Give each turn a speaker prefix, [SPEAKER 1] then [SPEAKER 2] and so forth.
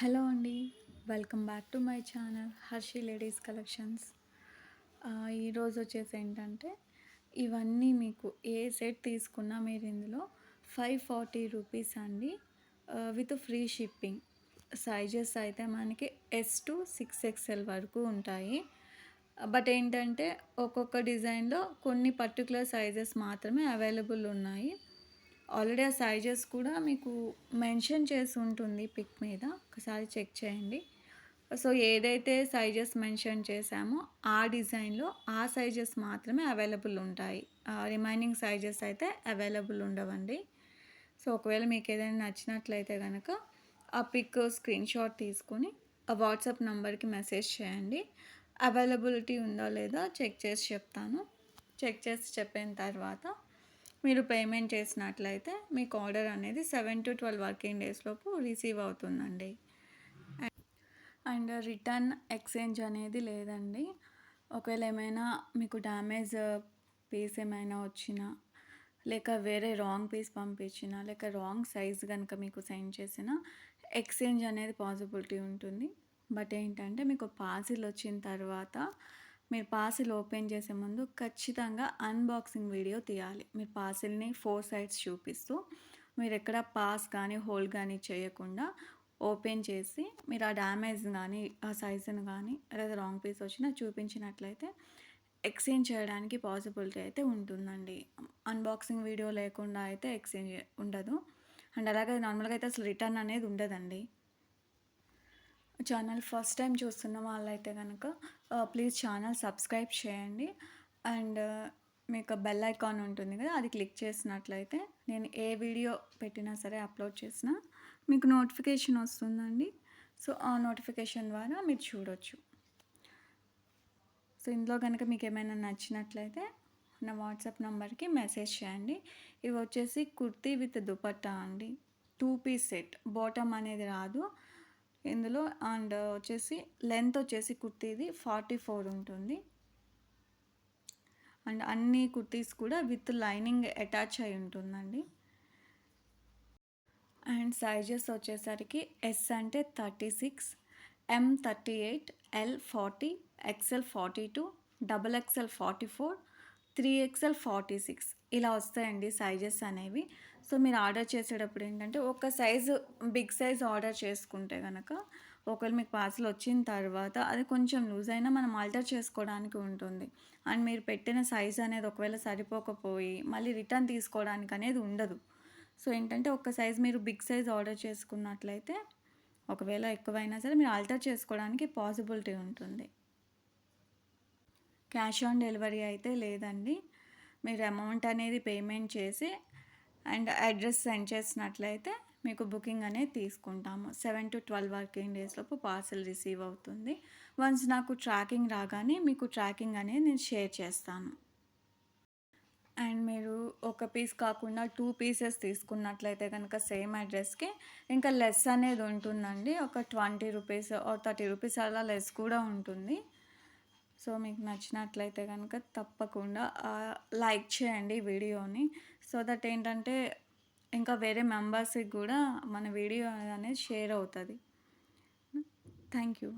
[SPEAKER 1] Hello అండి. Welcome back to my channel Harshi ladies collections. ఈరోజు వచ్చేసి ఏంటంటే ఇవన్నీ మీకు ఏ సెట్ తీసుకున్నా మీరు ఇందులో ఫైవ్ ఫార్టీ రూపీస్ అండి. With free shipping. సైజెస్ అయితే మనకి ఎస్ టు సిక్స్ ఎక్స్ఎల్ వరకు ఉంటాయి. బట్ ఏంటంటే ఒక్కొక్క డిజైన్లో కొన్ని పర్టికులర్ సైజెస్ మాత్రమే అవైలబుల్ ఉన్నాయి. ఆల్రెడీ ఆ సైజెస్ కూడా మీకు మెన్షన్ చేసి ఉంటుంది పిక్ మీద. ఒకసారి చెక్ చేయండి. సో ఏదైతే సైజెస్ మెన్షన్ చేశామో ఆ డిజైన్లో ఆ సైజెస్ మాత్రమే అవైలబుల్ ఉంటాయి. రిమైనింగ్ సైజెస్ అయితే అవైలబుల్ ఉండవండి. సో ఒకవేళ మీకు ఏదైనా నచ్చినట్లయితే కనుక ఆ పిక్ స్క్రీన్ షాట్ తీసుకొని ఆ వాట్సాప్ నెంబర్కి మెసేజ్ చేయండి. అవైలబిలిటీ ఉందో లేదో చెక్ చేసి చెప్తాను. చెక్ చేసి చెప్పిన తర్వాత మీరు పేమెంట్ చేసినట్లయితే మీకు ఆర్డర్ అనేది seven to twelve working days లోపు రిసీవ్ అవుతుందండి. అండ్ రిటర్న్ ఎక్స్చేంజ్ అనేది లేదండి. ఒకవేళ ఏమైనా మీకు డ్యామేజ్ పీస్ ఏమైనా వచ్చినా లేక వేరే రాంగ్ పీస్ పంపించినా లేక రాంగ్ సైజ్ కనుక మీకు సెండ్ చేసిన ఎక్స్చేంజ్ అనేది పాసిబిలిటీ ఉంటుంది. బట్ ఏంటంటే మీకు పార్సిల్ వచ్చిన తర్వాత మీరు పార్సిల్ ఓపెన్ చేసే ముందు ఖచ్చితంగా అన్బాక్సింగ్ వీడియో తీయాలి. మీరు పార్సిల్ని ఫోర్ సైడ్స్ చూపిస్తూ మీరు ఎక్కడ పాస్ కానీ హోల్డ్ కానీ చేయకుండా ఓపెన్ చేసి మీరు ఆ డ్యామేజ్ కానీ ఆ సైజుని కానీ లేదా రాంగ్ పీస్ వచ్చినా చూపించినట్లయితే ఎక్స్చేంజ్ చేయడానికి పాసిబిలిటీ అయితే ఉంటుందండి. అన్బాక్సింగ్ వీడియో లేకుండా అయితే ఎక్స్చేంజ్ ఉండదు. అండ్ అలాగే నార్మల్గా అయితే అసలు రిటర్న్ అనేది ఉండదండి. ఛానల్ ఫస్ట్ టైం చూస్తున్న వాళ్ళైతే కనుక ప్లీజ్ ఛానల్ సబ్స్క్రైబ్ చేయండి. అండ్ మీకు బెల్ ఐకాన్ ఉంటుంది కదా అది క్లిక్ చేసినట్లయితే నేను ఏ వీడియో పెట్టినా సరే అప్లోడ్ చేసినా మీకు నోటిఫికేషన్ వస్తుందండి. సో ఆ నోటిఫికేషన్ ద్వారా మీరు చూడొచ్చు. సో ఇందులో కనుక మీకు ఏమైనా నచ్చినట్లయితే నా వాట్సాప్ నెంబర్కి మెసేజ్ చేయండి. ఇవి వచ్చేసి కుర్తీ విత్ దుపట్టా అండి. Two piece set. బాటమ్ అనేది రాదు. ఇందులో అండ్ వచ్చేసి లెంత్ వచ్చేసి కుర్తీది ఫార్టీ ఫోర్ ఉంటుంది. అండ్ అన్ని కుర్తీస్ కూడా విత్ లైనింగ్ అటాచ్ అయి ఉంటుందండి. అండ్ సైజెస్ వచ్చేసరికి ఎస్ అంటే thirty six M thirty eight L forty XL forty two double XL forty four three XL forty six. ఇలా వస్తాయండి సైజెస్ అనేవి. సో మీరు ఆర్డర్ చేసేటప్పుడు ఏంటంటే ఒక సైజు బిగ్ సైజ్ ఆర్డర్ చేసుకుంటే కనుక ఒకవేళ మీకు పార్సల్ వచ్చిన తర్వాత అది కొంచెం లూజ్ అయినా మనం ఆల్టర్ చేసుకోవడానికి ఉంటుంది. అండ్ మీరు పెట్టిన సైజ్ అనేది ఒకవేళ సరిపోకపోయి మళ్ళీ రిటర్న్ తీసుకోవడానికి అనేది ఉండదు. సో ఏంటంటే ఒక సైజ్ మీరు బిగ్ సైజ్ ఆర్డర్ చేసుకున్నట్లయితే ఒకవేళ ఎక్కువైనా సరే మీరు ఆల్టర్ చేసుకోవడానికి పాసిబిలిటీ ఉంటుంది. క్యాష్ ఆన్ డెలివరీ అయితే లేదండి. మీరు అమౌంట్ అనేది పేమెంట్ చేసి అండ్ అడ్రస్ సెండ్ చేసినట్లయితే మీకు బుకింగ్ అనేది తీసుకుంటాము. సెవెన్ టు ట్వెల్వ్ వర్కింగ్ డేస్లోపు పార్సల్ రిసీవ్ అవుతుంది. వన్స్ నాకు ట్రాకింగ్ రాగానే మీకు ట్రాకింగ్ అనేది నేను షేర్ చేస్తాను. అండ్ మీరు ఒక పీస్ కాకుండా టూ పీసెస్ తీసుకున్నట్లయితే కనుక సేమ్ అడ్రస్కి ఇంకా లెస్ అనేది ఉంటుందండి. ఒక ట్వంటీ రూపీస్ థర్టీ రూపీస్ అలా లెస్ కూడా ఉంటుంది. సో మీకు నచ్చినట్లయితే కనుక తప్పకుండా లైక్ చేయండి వీడియోని. సో దట్ ఏంటంటే ఇంకా వేరే మెంబర్స్కి కూడా మన వీడియో అనేది షేర్ అవుతుంది. Thank you.